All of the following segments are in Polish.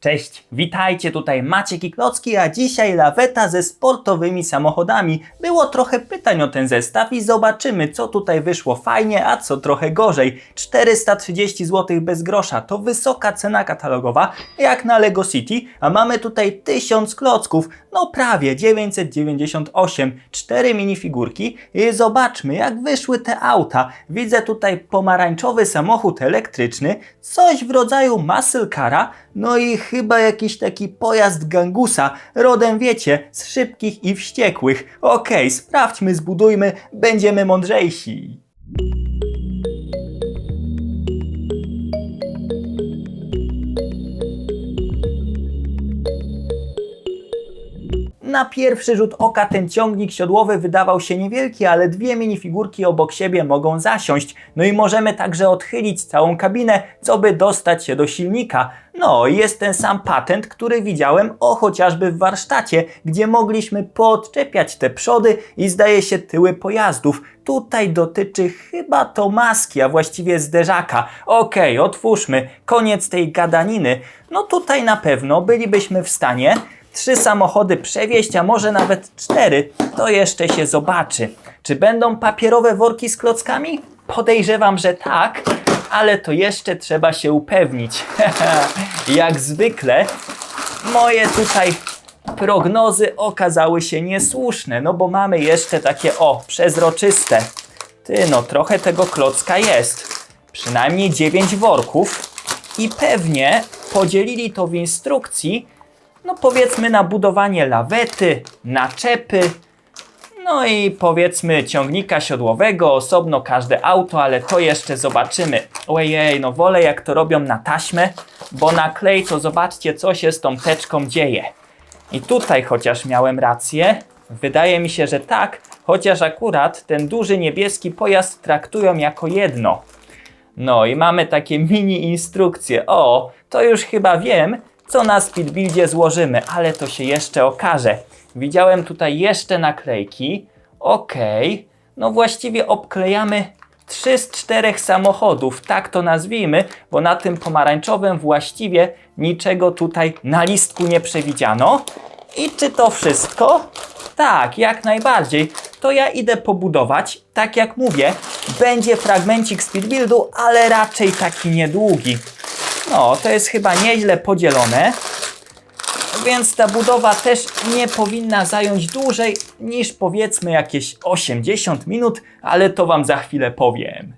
Cześć, witajcie, tutaj Maciek i Klocki, a dzisiaj laweta ze sportowymi samochodami. Było trochę pytań o ten zestaw i zobaczymy, co tutaj wyszło fajnie, a co trochę gorzej. 430 zł bez grosza to wysoka cena katalogowa, jak na Lego City, a mamy tutaj 1000 klocków, no prawie 998, 4 minifigurki i zobaczmy, jak wyszły te auta. Widzę tutaj pomarańczowy samochód elektryczny, coś w rodzaju muscle cara, no i chyba jakiś taki pojazd gangusa, rodem wiecie, z szybkich i wściekłych. Okej, sprawdźmy, zbudujmy, będziemy mądrzejsi. Na pierwszy rzut oka ten ciągnik siodłowy wydawał się niewielki, ale dwie minifigurki obok siebie mogą zasiąść. No i możemy także odchylić całą kabinę, co by dostać się do silnika. No, jest ten sam patent, który widziałem o chociażby w warsztacie, gdzie mogliśmy poodczepiać te przody i zdaje się tyły pojazdów. Tutaj dotyczy chyba to maski, a właściwie zderzaka. Okej, otwórzmy. Koniec tej gadaniny. No tutaj na pewno bylibyśmy w stanie trzy samochody przewieźć, a może nawet cztery, to jeszcze się zobaczy. Czy będą papierowe worki z klockami? Podejrzewam, że tak, ale to jeszcze trzeba się upewnić. Jak zwykle, moje tutaj prognozy okazały się niesłuszne, no bo mamy jeszcze takie, o, przezroczyste. Ty, no trochę tego klocka jest. Przynajmniej 9 worków i pewnie podzielili to w instrukcji no powiedzmy na budowanie lawety, naczepy, no i powiedzmy ciągnika siodłowego, osobno każde auto, ale to jeszcze zobaczymy. Ojej, no wolę jak to robią na taśmę, bo na klej to zobaczcie co się z tą teczką dzieje. I tutaj chociaż miałem rację, wydaje mi się, że tak, chociaż akurat ten duży niebieski pojazd traktują jako jedno. No i mamy takie mini instrukcje. O, to już chyba wiem, co na speedbuildzie złożymy, ale to się jeszcze okaże. Widziałem tutaj jeszcze naklejki. Okej, no właściwie obklejamy 3 z 4 samochodów, tak to nazwijmy, bo na tym pomarańczowym właściwie niczego tutaj na listku nie przewidziano. I czy to wszystko? Tak, jak najbardziej. To ja idę pobudować. Tak jak mówię, będzie fragmencik speedbuildu, ale raczej taki niedługi. No, to jest chyba nieźle podzielone. Więc ta budowa też nie powinna zająć dłużej niż powiedzmy jakieś 80 minut, ale to Wam za chwilę powiem.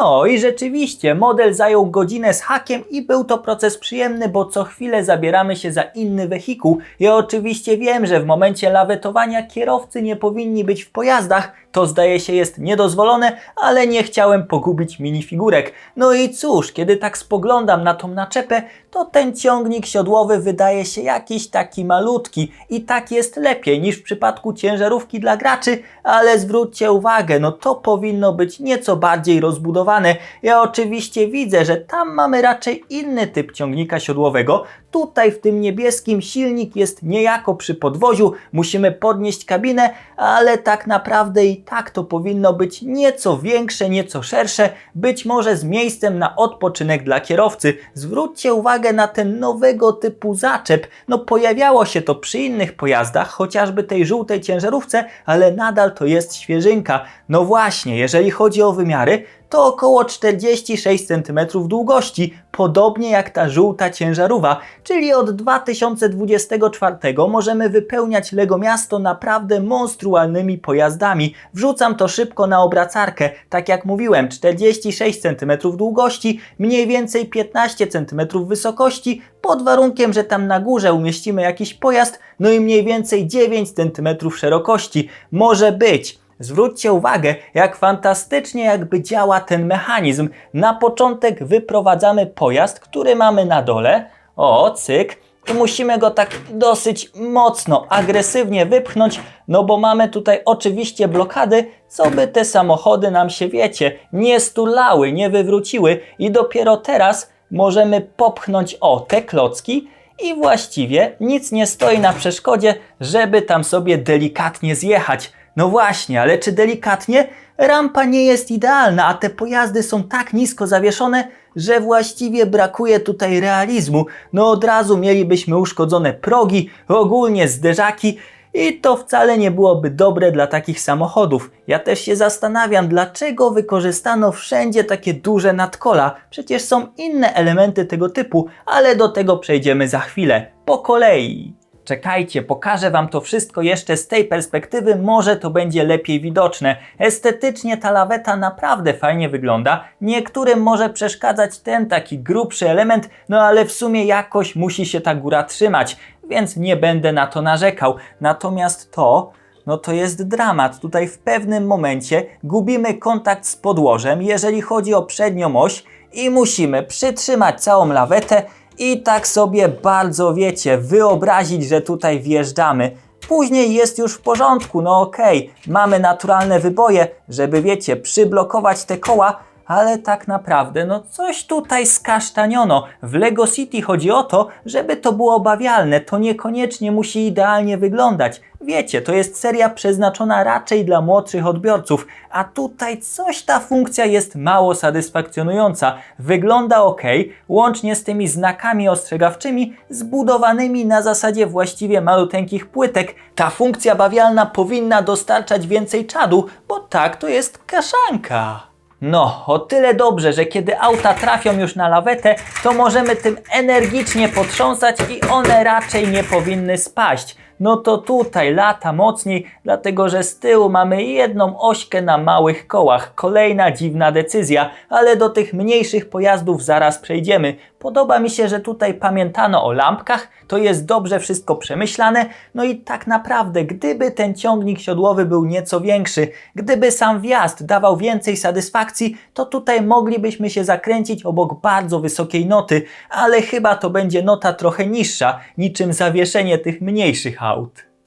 No i rzeczywiście, model zajął godzinę z hakiem i był to proces przyjemny, bo co chwilę zabieramy się za inny wehikuł. Ja oczywiście wiem, że w momencie lawetowania kierowcy nie powinni być w pojazdach, to zdaje się jest niedozwolone, ale nie chciałem pogubić minifigurek. No i cóż, kiedy tak spoglądam na tą naczepę, to ten ciągnik siodłowy wydaje się jakiś taki malutki i tak jest lepiej niż w przypadku ciężarówki dla graczy, ale zwróćcie uwagę, no to powinno być nieco bardziej rozbudowane. Ja oczywiście widzę, że tam mamy raczej inny typ ciągnika siodłowego. Tutaj w tym niebieskim silnik jest niejako przy podwoziu, musimy podnieść kabinę, ale tak naprawdę i tak to powinno być nieco większe, nieco szersze, być może z miejscem na odpoczynek dla kierowcy. Zwróćcie uwagę na ten nowego typu zaczep. No pojawiało się to przy innych pojazdach, chociażby tej żółtej ciężarówce, ale nadal to jest świeżynka. No właśnie, jeżeli chodzi o wymiary, to około 46 cm długości, podobnie jak ta żółta ciężarówka, czyli od 2024 możemy wypełniać Lego Miasto naprawdę monstrualnymi pojazdami. Wrzucam to szybko na obracarkę, tak jak mówiłem, 46 cm długości, mniej więcej 15 cm wysokości, pod warunkiem, że tam na górze umieścimy jakiś pojazd, no i mniej więcej 9 cm szerokości. Może być. Zwróćcie uwagę, jak fantastycznie jakby działa ten mechanizm. Na początek wyprowadzamy pojazd, który mamy na dole. O, cyk. I musimy go tak dosyć mocno, agresywnie wypchnąć, no bo mamy tutaj oczywiście blokady, co by te samochody nam się, wiecie, nie stulały, nie wywróciły i dopiero teraz możemy popchnąć o te klocki i właściwie nic nie stoi na przeszkodzie, żeby tam sobie delikatnie zjechać. No właśnie, ale czy delikatnie? Rampa nie jest idealna, a te pojazdy są tak nisko zawieszone, że właściwie brakuje tutaj realizmu. No od razu mielibyśmy uszkodzone progi, ogólnie zderzaki i to wcale nie byłoby dobre dla takich samochodów. Ja też się zastanawiam, dlaczego wykorzystano wszędzie takie duże nadkola. Przecież są inne elementy tego typu, ale do tego przejdziemy za chwilę. Po kolei. Czekajcie, pokażę Wam to wszystko jeszcze z tej perspektywy, może to będzie lepiej widoczne. Estetycznie ta laweta naprawdę fajnie wygląda. Niektórym może przeszkadzać ten taki grubszy element, no ale w sumie jakoś musi się ta góra trzymać, więc nie będę na to narzekał. Natomiast to, no to jest dramat. Tutaj w pewnym momencie gubimy kontakt z podłożem, jeżeli chodzi o przednią oś i musimy przytrzymać całą lawetę i tak sobie bardzo wiecie, wyobrazić, że tutaj wjeżdżamy. Później jest już w porządku, no okej, mamy naturalne wyboje, żeby wiecie, przyblokować te koła, ale tak naprawdę, no coś tutaj skasztaniono. W Lego City chodzi o to, żeby to było obawialne, to niekoniecznie musi idealnie wyglądać. Wiecie, to jest seria przeznaczona raczej dla młodszych odbiorców, a tutaj coś ta funkcja jest mało satysfakcjonująca. Wygląda ok, łącznie z tymi znakami ostrzegawczymi zbudowanymi na zasadzie właściwie maluteńkich płytek. Ta funkcja bawialna powinna dostarczać więcej czadu, bo tak to jest kaszanka. No, o tyle dobrze, że kiedy auta trafią już na lawetę, to możemy tym energicznie potrząsać i one raczej nie powinny spaść. No to tutaj lata mocniej, dlatego że z tyłu mamy jedną ośkę na małych kołach. Kolejna dziwna decyzja, ale do tych mniejszych pojazdów zaraz przejdziemy. Podoba mi się, że tutaj pamiętano o lampkach, to jest dobrze wszystko przemyślane. No i tak naprawdę, gdyby ten ciągnik siodłowy był nieco większy, gdyby sam wjazd dawał więcej satysfakcji, to tutaj moglibyśmy się zakręcić obok bardzo wysokiej noty, ale chyba to będzie nota trochę niższa, niczym zawieszenie tych mniejszych.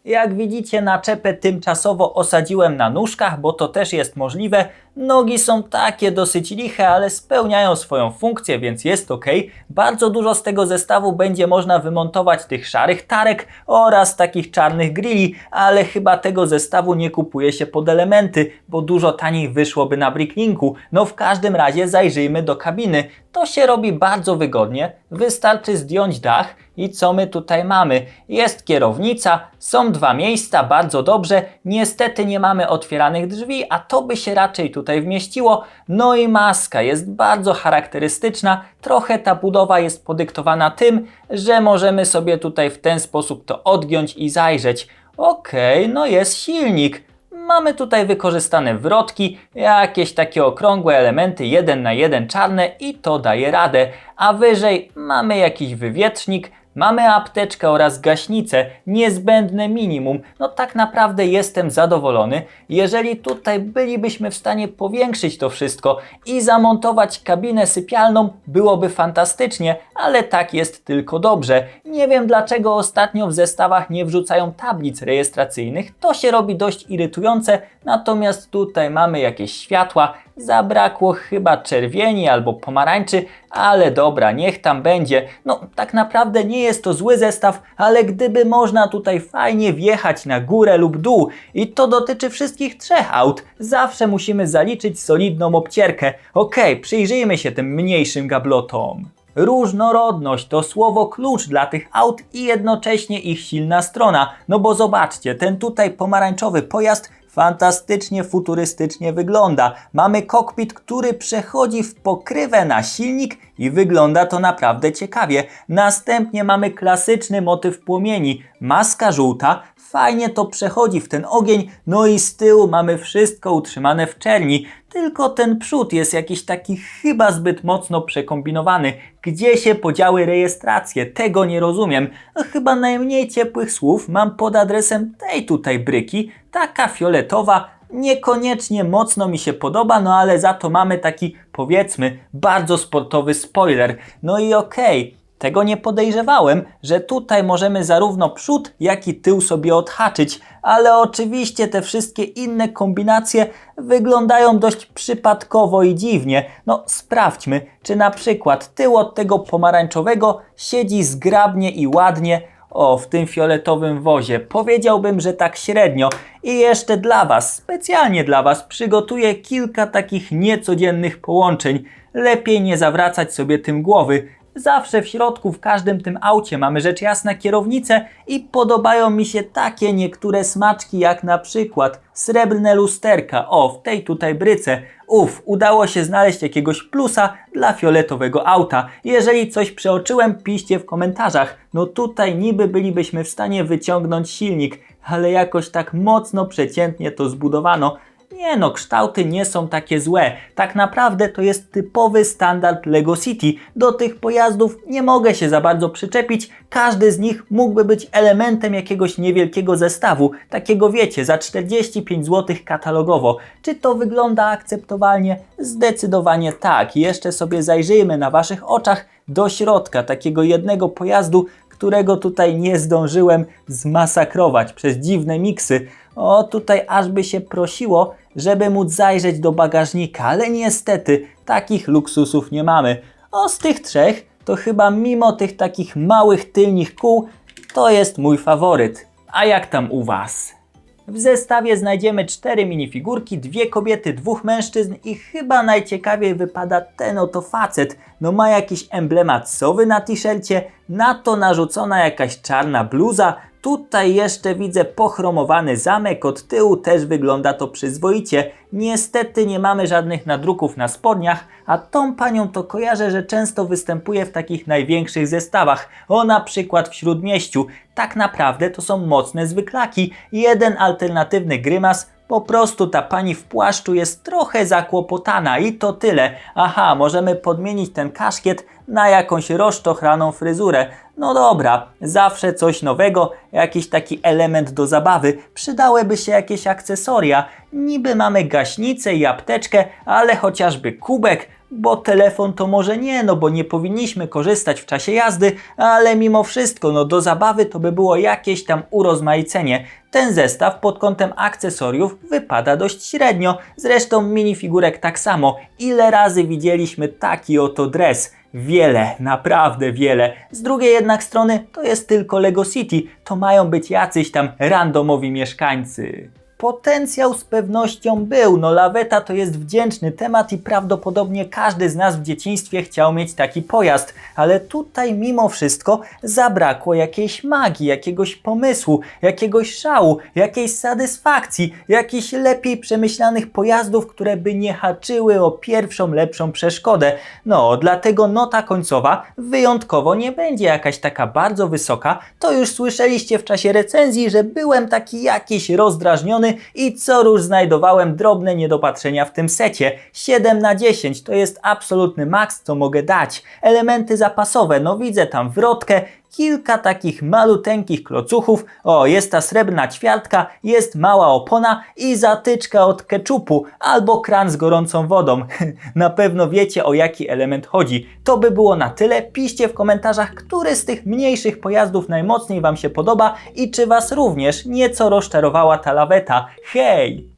Jak widzicie, naczepę tymczasowo osadziłem na nóżkach, bo to też jest możliwe. Nogi są takie dosyć liche, ale spełniają swoją funkcję, więc jest ok. Bardzo dużo z tego zestawu będzie można wymontować tych szarych tarek oraz takich czarnych grilli, ale chyba tego zestawu nie kupuje się pod elementy, bo dużo taniej wyszłoby na Bricklinku. No w każdym razie zajrzyjmy do kabiny. To się robi bardzo wygodnie. Wystarczy zdjąć dach i co my tutaj mamy? Jest kierownica, są dwa miejsca, bardzo dobrze. Niestety nie mamy otwieranych drzwi, a to by się raczej tutaj wmieściło. No i maska jest bardzo charakterystyczna. Trochę ta budowa jest podyktowana tym, że możemy sobie tutaj w ten sposób to odgiąć i zajrzeć. Okej, no jest silnik. Mamy tutaj wykorzystane wrotki, jakieś takie okrągłe elementy, jeden na jeden czarne i to daje radę. A wyżej mamy jakiś wywietrznik, mamy apteczkę oraz gaśnicę, niezbędne minimum. No tak naprawdę jestem zadowolony. Jeżeli tutaj bylibyśmy w stanie powiększyć to wszystko i zamontować kabinę sypialną, byłoby fantastycznie, ale tak jest tylko dobrze. Nie wiem dlaczego ostatnio w zestawach nie wrzucają tablic rejestracyjnych, to się robi dość irytujące, natomiast tutaj mamy jakieś światła, zabrakło chyba czerwieni albo pomarańczy, ale dobra, niech tam będzie. No tak naprawdę nie jest to zły zestaw, ale gdyby można tutaj fajnie wjechać na górę lub dół i to dotyczy wszystkich trzech aut, zawsze musimy zaliczyć solidną obcierkę. Okej, przyjrzyjmy się tym mniejszym gablotom. Różnorodność to słowo klucz dla tych aut i jednocześnie ich silna strona. No bo zobaczcie, ten tutaj pomarańczowy pojazd fantastycznie futurystycznie wygląda. Mamy kokpit, który przechodzi w pokrywę na silnik i wygląda to naprawdę ciekawie. Następnie mamy klasyczny motyw płomieni, maska żółta, fajnie to przechodzi w ten ogień, no i z tyłu mamy wszystko utrzymane w czerni. Tylko ten przód jest jakiś taki chyba zbyt mocno przekombinowany. Gdzie się podziały rejestracje? Tego nie rozumiem. No, chyba najmniej ciepłych słów mam pod adresem tej tutaj bryki. Taka fioletowa, niekoniecznie mocno mi się podoba, no ale za to mamy taki powiedzmy bardzo sportowy spoiler. No i okej. Tego nie podejrzewałem, że tutaj możemy zarówno przód, jak i tył sobie odhaczyć, ale oczywiście te wszystkie inne kombinacje wyglądają dość przypadkowo i dziwnie. No sprawdźmy, czy na przykład tył od tego pomarańczowego siedzi zgrabnie i ładnie, o, w tym fioletowym wozie. Powiedziałbym, że tak średnio. I jeszcze dla Was, specjalnie dla Was, przygotuję kilka takich niecodziennych połączeń. Lepiej nie zawracać sobie tym głowy. Zawsze w środku, w każdym tym aucie mamy rzecz jasna kierownicę i podobają mi się takie niektóre smaczki, jak na przykład srebrne lusterka. O, w tej tutaj bryce. Uf, udało się znaleźć jakiegoś plusa dla fioletowego auta. Jeżeli coś przeoczyłem, piszcie w komentarzach. No tutaj niby bylibyśmy w stanie wyciągnąć silnik, ale jakoś tak mocno przeciętnie to zbudowano. Nie no, kształty nie są takie złe. Tak naprawdę to jest typowy standard Lego City. Do tych pojazdów nie mogę się za bardzo przyczepić. Każdy z nich mógłby być elementem jakiegoś niewielkiego zestawu. Takiego wiecie, za 45 zł katalogowo. Czy to wygląda akceptowalnie? Zdecydowanie tak. Jeszcze sobie zajrzyjmy na Waszych oczach do środka takiego jednego pojazdu, którego tutaj nie zdążyłem zmasakrować przez dziwne miksy. O, tutaj aż by się prosiło, żeby móc zajrzeć do bagażnika, ale niestety takich luksusów nie mamy. O, z tych trzech to chyba mimo tych takich małych tylnych kół to jest mój faworyt. A jak tam u Was? W zestawie znajdziemy cztery minifigurki, dwie kobiety, dwóch mężczyzn i chyba najciekawiej wypada ten oto facet. No ma jakiś emblemat sowy na t-shircie, na to narzucona jakaś czarna bluza, Tutaj jeszcze widzę pochromowany zamek, od tyłu też wygląda to przyzwoicie. Niestety nie mamy żadnych nadruków na spodniach, a tą panią to kojarzę, że często występuje w takich największych zestawach. O na przykład w Śródmieściu. Tak naprawdę to są mocne zwyklaki. Jeden alternatywny grymas, po prostu ta pani w płaszczu jest trochę zakłopotana i to tyle. Aha, możemy podmienić ten kaszkiet na jakąś roszczochraną fryzurę. No dobra, zawsze coś nowego, jakiś taki element do zabawy. Przydałyby się jakieś akcesoria. Niby mamy gaśnicę i apteczkę, ale chociażby kubek, bo telefon to może nie, no bo nie powinniśmy korzystać w czasie jazdy, ale mimo wszystko, no do zabawy to by było jakieś tam urozmaicenie. Ten zestaw pod kątem akcesoriów wypada dość średnio, zresztą minifigurek tak samo. Ile razy widzieliśmy taki oto dres? Wiele, naprawdę wiele. Z drugiej jednak strony to jest tylko Lego City, to mają być jacyś tam randomowi mieszkańcy. Potencjał z pewnością był, no laweta to jest wdzięczny temat i prawdopodobnie każdy z nas w dzieciństwie chciał mieć taki pojazd, ale tutaj mimo wszystko zabrakło jakiejś magii, jakiegoś pomysłu, jakiegoś szału, jakiejś satysfakcji, jakichś lepiej przemyślanych pojazdów, które by nie haczyły o pierwszą lepszą przeszkodę. No, dlatego nota końcowa wyjątkowo nie będzie jakaś taka bardzo wysoka. To już słyszeliście w czasie recenzji, że byłem taki jakiś rozdrażniony i co róż znajdowałem drobne niedopatrzenia w tym secie. 7 na 10 to jest absolutny maks, co mogę dać. Elementy zapasowe, no widzę tam wrotkę, kilka takich maluteńkich klocuchów. O, jest ta srebrna ćwiartka, jest mała opona i zatyczka od keczupu albo kran z gorącą wodą. na pewno wiecie o jaki element chodzi. To by było na tyle. Piszcie w komentarzach, który z tych mniejszych pojazdów najmocniej Wam się podoba i czy Was również nieco rozczarowała ta laweta. Hej!